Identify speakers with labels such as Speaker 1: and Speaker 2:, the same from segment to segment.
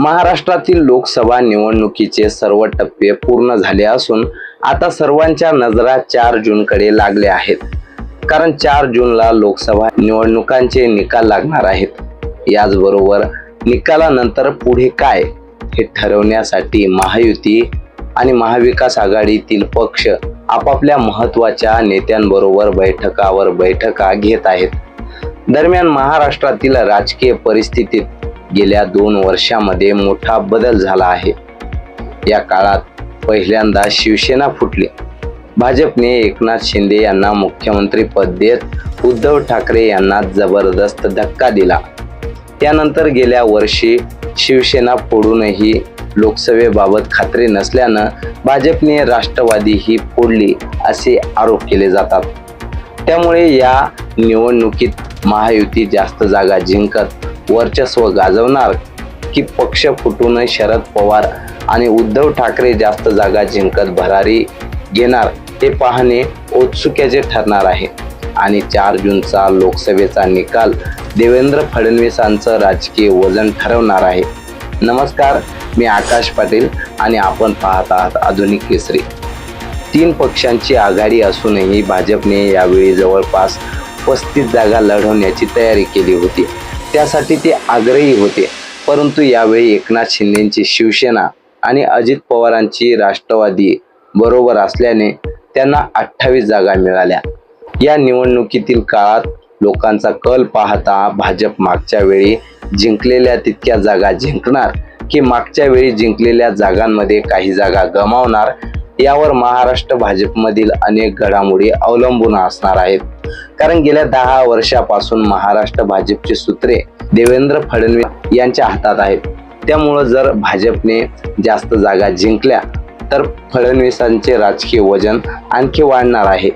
Speaker 1: महाराष्ट्रातील लोकसभा निवडणुकीचे सर्व टप्पे पूर्ण झाले असून आता सर्वांच्या नजरा चार जूनकडे लागले आहेत. कारण चार जूनला लोकसभा निवडणुकांचे निकाल लागणार आहेत. याचबरोबर निकालानंतर पुढे काय हे ठरवण्यासाठी महायुती आणि महाविकास आघाडीतील पक्ष आपापल्या महत्त्वाच्या नेत्यांबरोबर बैठकावर बैठका घेत आहेत. दरम्यान महाराष्ट्रातील राजकीय परिस्थितीत गेल्या दोन वर्षामध्ये मोठा बदल झाला आहे. या काळात पहिल्यांदा शिवसेना फुटली. भाजपने एकनाथ शिंदे यांना मुख्यमंत्री पद देत उद्धव ठाकरे यांना जबरदस्त धक्का दिला. त्यानंतर गेल्या वर्षी शिवसेना फोडूनही लोकसभेबाबत खात्री नसल्यानं भाजपने राष्ट्रवादी ही फोडली असे आरोप केले जातात. त्यामुळे या निवडणुकीत महायुती जास्त जागा जिंकत वर्चस्व गाजवणार की पक्ष फुटून शरद पवार आणि उद्धव ठाकरे जास्त जागा जिंकत भरारी घेणार हे पाहणे औत्सुक्याचे ठरणार आहे. आणि चार जूनचा लोकसभेचा निकाल देवेंद्र फडणवीसांचं राजकीय वजन ठरवणार आहे. नमस्कार मी आकाश पाटील आणि आपण पाहत आहात आधुनिक केसरी. तीन पक्षांची आघाडी असूनही भाजपने यावेळी जवळपास पस्तीस जागा लढवण्याची तयारी केली होती. त्यासाठी ते आग्रही होते. परंतु यावेळी एकनाथ शिंदेची शिवसेना आणि अजित पवारांची राष्ट्रवादी बरोबर असल्याने त्यांना अठ्ठावीस जागा मिळाल्या. या निवडणुकीतील काळात लोकांचा कल पाहता भाजप मागच्या वेळी जिंकलेल्या तितक्या जागा जिंकणार की मागच्या वेळी जिंकलेल्या जागांमध्ये काही जागा गमावणार यावर महाराष्ट्र भाजपमधील अनेक घडामोडी अवलंबून असणार आहेत. कारण गेल्या दहा वर्षापासून महाराष्ट्र भाजपची सूत्रे देवेंद्र फडणवीस यांच्या हातात आहेत. त्यामुळं जर भाजपने जास्त जागा जिंकल्या तर फडणवीसांचे राजकीय वजन आणखी वाढणार आहे.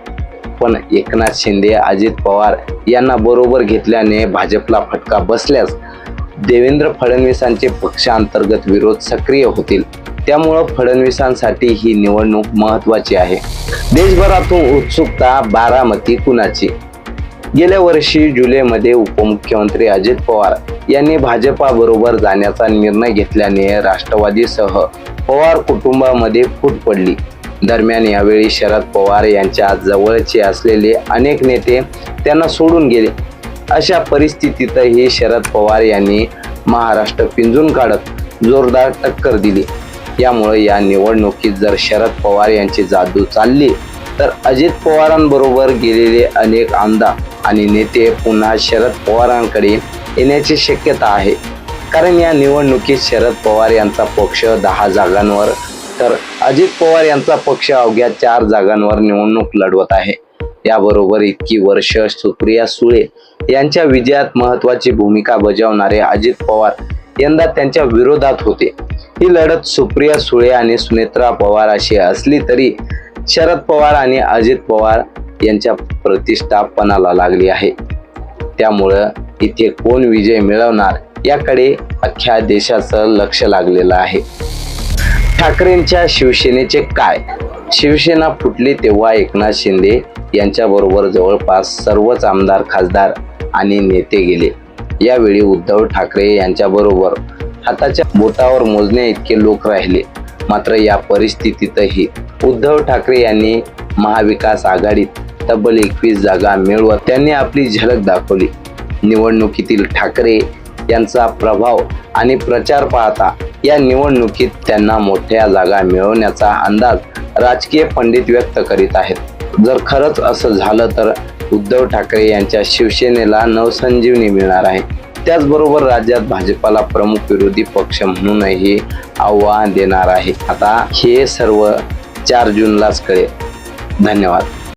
Speaker 1: पण एकनाथ शिंदे अजित पवार यांना बरोबर घेतल्याने भाजपला फटका बसल्यास देवेंद्र फडणवीसांचे पक्षांतर्गत विरोध सक्रिय होतील. त्यामुळं फडणवीसांसाठी ही निवडणूक महत्वाची आहे. देशभरातून उत्सुकता बारामती कुणाची? गेल्या वर्षी जुलैमध्ये उपमुख्यमंत्री अजित पवार यांनी भाजपाबरोबर जाण्याचा निर्णय घेतल्याने राष्ट्रवादीसह पवार कुटुंबामध्ये फूट पडली. दरम्यान यावेळी शरद पवार यांच्या जवळचे असलेले अनेक नेते त्यांना सोडून गेले. अशा परिस्थितीतही शरद पवार यांनी महाराष्ट्र पिंजून काढत जोरदार टक्कर दिली. यामुळे या निवडणुकीत जर शरद पवार यांची जादू चालली तर अजित पवारांबरोबर गेलेले अनेक आमदार आणि नेते पुन्हा शरद पवारांकडे येण्याची शक्यता आहे. कारण या निवडणुकीत शरद पवार यांचा पक्ष दहा जागांवर तर अजित पवार यांचा पक्ष अवघ्या चार जागांवर निवडणूक लढवत आहे. याबरोबर इतकी वर्ष सुप्रिया सुळे यांच्या विजयात महत्वाची भूमिका बजावणारे अजित पवार यंदा त्यांच्या विरोधात होते. ही लढत सुप्रिया सुळे आणि सुनेत्रा पवार अशी असली तरी शरद पवार आणि अजित पवार यांच्या प्रतिष्ठापनाला लागली आहे. त्यामुळं इथे कोण विजय मिळवणार याकडे अख्ख्या देशाचं लक्ष लागलेलं आहे. ठाकरेंच्या शिवसेनेचे काय? शिवसेना फुटली तेव्हा एकनाथ शिंदे यांच्याबरोबर जवळपास सर्वच आमदार खासदार आणि नेते गेले. यावेळी उद्धव ठाकरे यांच्याबरोबर हाताच्या बोटावर मोजण्या इतके लोक राहिले. मात्र या परिस्थितीतही उद्धव ठाकरे यांनी महाविकास आघाडीत तब्बल एकवीस जागा मिळवत त्यांनी आपली झलक दाखवली. निवडणुकीतील ठाकरे यांचा प्रभाव आणि प्रचार पाहता या निवडणुकीत त्यांना मोठ्या जागा मिळवण्याचा अंदाज राजकीय पंडित व्यक्त करीत आहेत. जर खरंच असं झालं तर उद्धव ठाकरे यांच्या शिवसेनेला नवसंजीवनी मिळणार आहे. त्याचबरोबर राज्यात भाजपाला प्रमुख विरोधी पक्ष म्हणूनही आव्हान देणार आहे. आता हे सर्व चार जूनलाच कळेल. धन्यवाद.